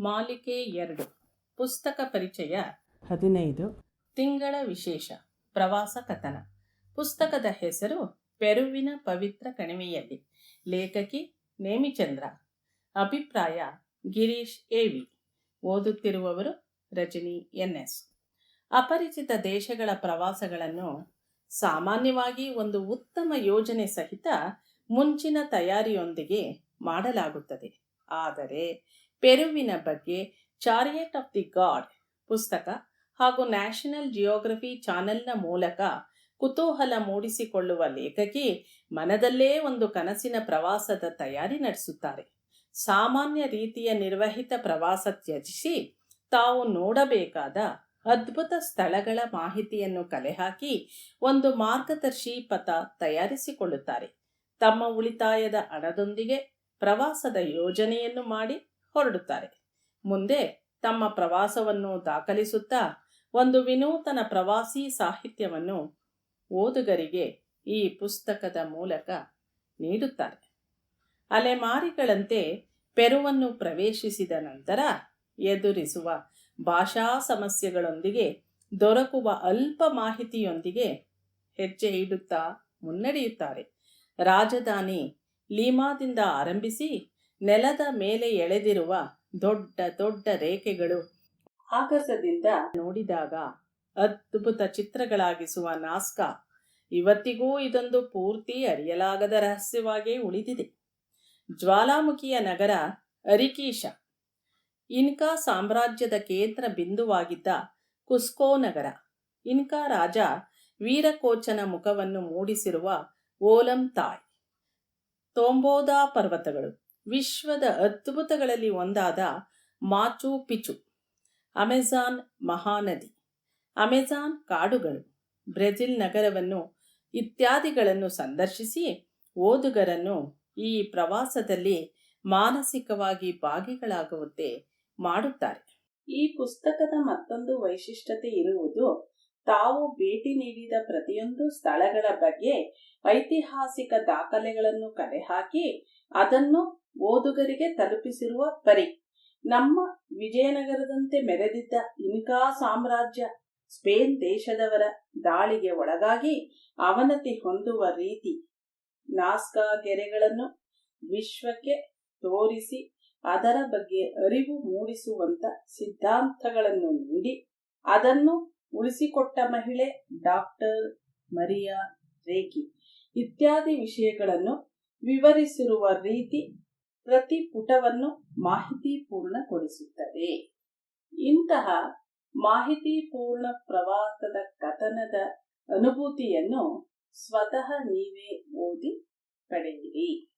ಮಾಲಿಕೆ ಎರಡು. ಪುಸ್ತಕ ಪರಿಚಯ. ಹದಿನೈದು. ತಿಂಗಳ ವಿಶೇಷ. ಪ್ರವಾಸ ಕಥನ. ಪುಸ್ತಕದ ಹೆಸರು ಪೆರುವಿನ ಪವಿತ್ರ ಕಣಿವೆಯಲ್ಲಿ. ಲೇಖಕಿ ನೇಮಿಚಂದ್ರ. ಅಭಿಪ್ರಾಯ ಗಿರೀಶ್ ಎವಿ ಓದುತ್ತಿರುವವರು ರಜನಿ ಎನ್ ಎಸ್ ಅಪರಿಚಿತ ದೇಶಗಳ ಪ್ರವಾಸಗಳನ್ನು ಸಾಮಾನ್ಯವಾಗಿ ಒಂದು ಉತ್ತಮ ಯೋಜನೆ ಸಹಿತ ಮುಂಚಿನ ತಯಾರಿಯೊಂದಿಗೆ ಮಾಡಲಾಗುತ್ತದೆ. ಆದರೆ ಪೆರುವಿನ ಬಗ್ಗೆ ಚಾರಿಯಟ್ ಆಫ್ ದಿ ಗಾಡ್ ಪುಸ್ತಕ ಹಾಗೂ ನ್ಯಾಷನಲ್ ಜಿಯೋಗ್ರಫಿ ಚಾನೆಲ್ನ ಮೂಲಕ ಕುತೂಹಲ ಮೂಡಿಸಿಕೊಳ್ಳುವ ಲೇಖಕಿ ಮನದಲ್ಲೇ ಒಂದು ಕನಸಿನ ಪ್ರವಾಸದ ತಯಾರಿ ನಡೆಸುತ್ತಾರೆ. ಸಾಮಾನ್ಯ ರೀತಿಯ ನಿರ್ವಹಿತ ಪ್ರವಾಸ ತ್ಯಜಿಸಿ ತಾವು ನೋಡಬೇಕಾದ ಅದ್ಭುತ ಸ್ಥಳಗಳ ಮಾಹಿತಿಯನ್ನು ಕಲೆಹಾಕಿ ಒಂದು ಮಾರ್ಗದರ್ಶಿ ಪಥ ತಯಾರಿಸಿಕೊಳ್ಳುತ್ತಾರೆ. ತಮ್ಮ ಉಳಿತಾಯದ ಹಣದೊಂದಿಗೆ ಪ್ರವಾಸದ ಯೋಜನೆಯನ್ನು ಮಾಡಿ ಹೊರಡುತ್ತಾರೆ. ಮುಂದೆ ತಮ್ಮ ಪ್ರವಾಸವನ್ನು ದಾಖಲಿಸುತ್ತಾ ಒಂದು ವಿನೂತನ ಪ್ರವಾಸಿ ಸಾಹಿತ್ಯವನ್ನು ಓದುಗರಿಗೆ ಈ ಪುಸ್ತಕದ ಮೂಲಕ ನೀಡುತ್ತಾರೆ. ಅಲೆಮಾರಿಗಳಂತೆ ಪೆರುವನ್ನು ಪ್ರವೇಶಿಸಿದ ನಂತರ ಎದುರಿಸುವ ಭಾಷಾ ಸಮಸ್ಯೆಗಳೊಂದಿಗೆ ದೊರಕುವ ಅಲ್ಪ ಮಾಹಿತಿಯೊಂದಿಗೆ ಹೆಜ್ಜೆ ಇಡುತ್ತಾ ಮುನ್ನಡೆಯುತ್ತಾರೆ. ರಾಜಧಾನಿ ಲೀಮಾದಿಂದ ಆರಂಭಿಸಿ ನೆಲದ ಮೇಲೆ ಎಳೆದಿರುವ ದೊಡ್ಡ ದೊಡ್ಡ ರೇಖೆಗಳು ಆಗಸದಿಂದ ನೋಡಿದಾಗ ಅದ್ಭುತ ಚಿತ್ರಗಳಾಗಿಸುವ ನಾಸ್ಕಾ ಇವತ್ತಿಗೂ ಇದೊಂದು ಪೂರ್ತಿ ಅರಿಯಲಾಗದ ರಹಸ್ಯವಾಗೇ ಉಳಿದಿದೆ. ಜ್ವಾಲಾಮುಖಿಯ ನಗರ ಅರಿಕೀಶ, ಇನ್ಕಾ ಸಾಮ್ರಾಜ್ಯದ ಕೇಂದ್ರ ಬಿಂದುವಾಗಿದ್ದ ಕುಸ್ಕೋ ನಗರ. ಇನ್ಕಾ ರಾಜ ವೀರಕೋಚನ ಮುಖವನ್ನು ಮೂಡಿಸಿರುವ ಓಲಂ ತಾಯ್, ತೋಂಬೋದಾ ಪರ್ವತಗಳು. ವಿಶ್ವದ ಅದ್ಭುತಗಳಲ್ಲಿ ಒಂದಾದ ಮಾಚು ಪಿಚು, ಅಮೆಜಾನ್ ಮಹಾನದಿ, ಅಮೆಜಾನ್ ಕಾಡುಗಳು, ಬ್ರೆಜಿಲ್ ನಗರವನ್ನು ಇತ್ಯಾದಿಗಳನ್ನು ಸಂದರ್ಶಿಸಿ ಓದುಗರನ್ನು ಈ ಪ್ರವಾಸದಲ್ಲಿ ಮಾನಸಿಕವಾಗಿ ಭಾಗಿಗಳಾಗುವಂತೆ ಮಾಡುತ್ತಾರೆ. ಈ ಪುಸ್ತಕದ ಮತ್ತೊಂದು ವೈಶಿಷ್ಟ್ಯತೆ ಇರುವುದು ತಾವು ಭೇಟಿ ನೀಡಿದ ಪ್ರತಿಯೊಂದು ಸ್ಥಳಗಳ ಬಗ್ಗೆ ಐತಿಹಾಸಿಕ ದಾಖಲೆಗಳನ್ನು ಕಲೆಹಾಕಿ ಅದನ್ನು ಓದುಗರಿಗೆ ತಲುಪಿಸಿರುವ ಪರಿ. ನಮ್ಮ ವಿಜಯನಗರದಂತೆ ಮೆರೆದಿದ್ದ ಇನ್ಕಾ ಸಾಮ್ರಾಜ್ಯ ಸ್ಪೇನ್ ದೇಶದವರ ದಾಳಿಗೆ ಒಳಗಾಗಿ ಅವನತಿ ಹೊಂದುವ ರೀತಿ ನಾಸ್ಕಾ ಗೆರೆಗಳನ್ನು ವಿಶ್ವಕ್ಕೆ ತೋರಿಸಿ ಅದರ ಬಗ್ಗೆ ಅರಿವು ಮೂಡಿಸುವಂತ ಸಿದ್ಧಾಂತಗಳನ್ನು ನೀಡಿ ಅದನ್ನು ಉಳಿಸಿಕೊಟ್ಟ ಮಹಿಳೆ ಡಾಕ್ಟರ್ ಮರಿಯಾ ರೇಖಿ. ಇತ್ಯಾದಿ ವಿಷಯಗಳನ್ನು ವಿವರಿಸಿರುವ ರೀತಿ ಪ್ರತಿ ಪುಟವನ್ನು ಮಾಹಿತಿಪೂರ್ಣಗೊಳಿಸುತ್ತದೆ. ಇಂತಹ ಮಾಹಿತಿಪೂರ್ಣ ಪ್ರವಾಸದ ಕಥನದ ಅನುಭೂತಿಯನ್ನು ಸ್ವತಃ ನೀವೇ ಓದಿ ಪಡೆಯಿರಿ.